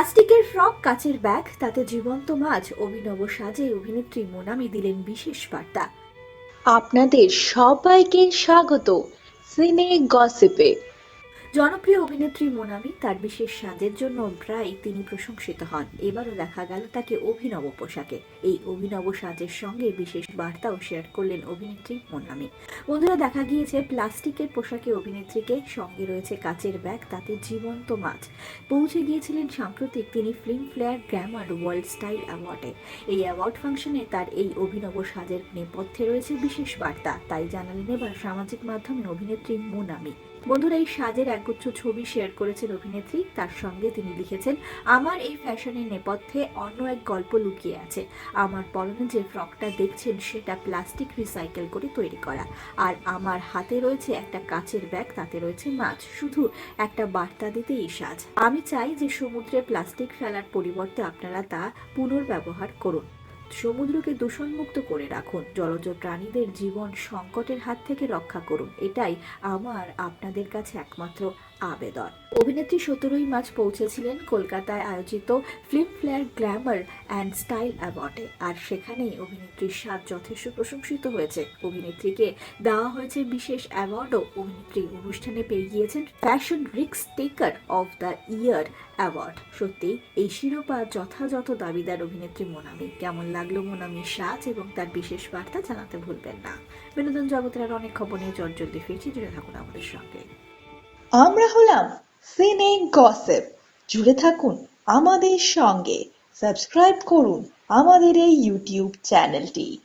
প্লাস্টিকের ফ্রক কাচের ব্যাগ, তাতে জীবন্ত মাছ, অভিনব সাজে অভিনেত্রী মোনামি দিলেন বিশেষ বার্তা। আপনাদের সবাইকে স্বাগত। সিনে গসিপে। জনপ্রিয় অভিনেত্রী মোনামি তার বিশেষ সাজের জন্য প্রায় তিনি প্রশংসিত হন। এবারও দেখা গেল তাকে অভিনব পোশাকে। এই অভিনব সাজের সঙ্গে বিশেষ বার্তাও শেয়ার করলেন অভিনেত্রী মোনামি। বন্ধুরা, দেখা গিয়েছে প্লাস্টিকের পোশাকে অভিনেত্রীকে সঙ্গে রয়েছে কাচের ব্যাগ, তাতে জীবন্ত মাছ। পৌঁছে গিয়েছিলেন সাম্প্রতিক তিনি Filmfare glamour world style অ্যাওয়ার্ডে। এই অ্যাওয়ার্ড ফাংশনে তার এই অভিনব সাজের নেপথ্যে রয়েছে বিশেষ বার্তা। তাই জানালেন এবার সামাজিক মাধ্যমে অভিনেত্রী মোনামি। বন্ধুরা, এই সাজের একগুচ্ছ ছবি শেয়ার করেছেন অভিনেত্রী। তার সঙ্গে তিনি লিখেছেন, আমার এই ফ্যাশনের নেপথ্যে অন্য এক গল্প লুকিয়ে আছে। আমার পরনে যে ফ্রকটা দেখছেন, সেটা প্লাস্টিক রিসাইকেল করে তৈরি করা। আর আমার হাতে রয়েছে একটা কাচের ব্যাগ, তাতে রয়েছে মাছ। শুধু একটা বার্তা দিতে এই সাজ। আমি চাই যে সমুদ্রে প্লাস্টিক ফেলার পরিবর্তে আপনারা তা পুনর্ব্যবহার করুন। সমুদ্রকে দূষণমুক্ত করে রাখুন। জলজ প্রাণীদের জীবন সংকটের হাত থেকে রক্ষা করুন। এটাই আমার, আপনাদের কাছে একমাত্র আবেদন। অভিনেত্রী সতেরোই মার্চ পৌঁছেছিলেন কলকাতায় আয়োজিত ফিল্মফেয়ার গ্ল্যামার অ্যান্ড স্টাইল অ্যাওয়ার্ডে। আর সেখানেই অভিনেত্রীর স্বাদ যথেষ্ট প্রশংসিত হয়েছে। অভিনেত্রীকে দেওয়া হয়েছে বিশেষ অ্যাওয়ার্ডও। অভিনেত্রী অনুষ্ঠানে পেয়ে গিয়েছেন ফ্যাশন রিক্স taker of the year award. সত্যি এই শিরোপা যথাযথ দাবিদার অভিনেত্রী মোনামি কেমন লাগল মোনামির সাজ এবং তার বিশেষ বার্তা জানাতে ভুলবেন না। বিনোদন জগতের আর অনেক খবর নিয়ে জলদি ফিরছি, জুড়ে থাকুন আমাদের সঙ্গে। আমরা হলাম সিনে গসেপ জুড়ে থাকুন আমাদের সঙ্গে। সাবস্ক্রাইব করুন আমাদের এই ইউটিউব চ্যানেলটি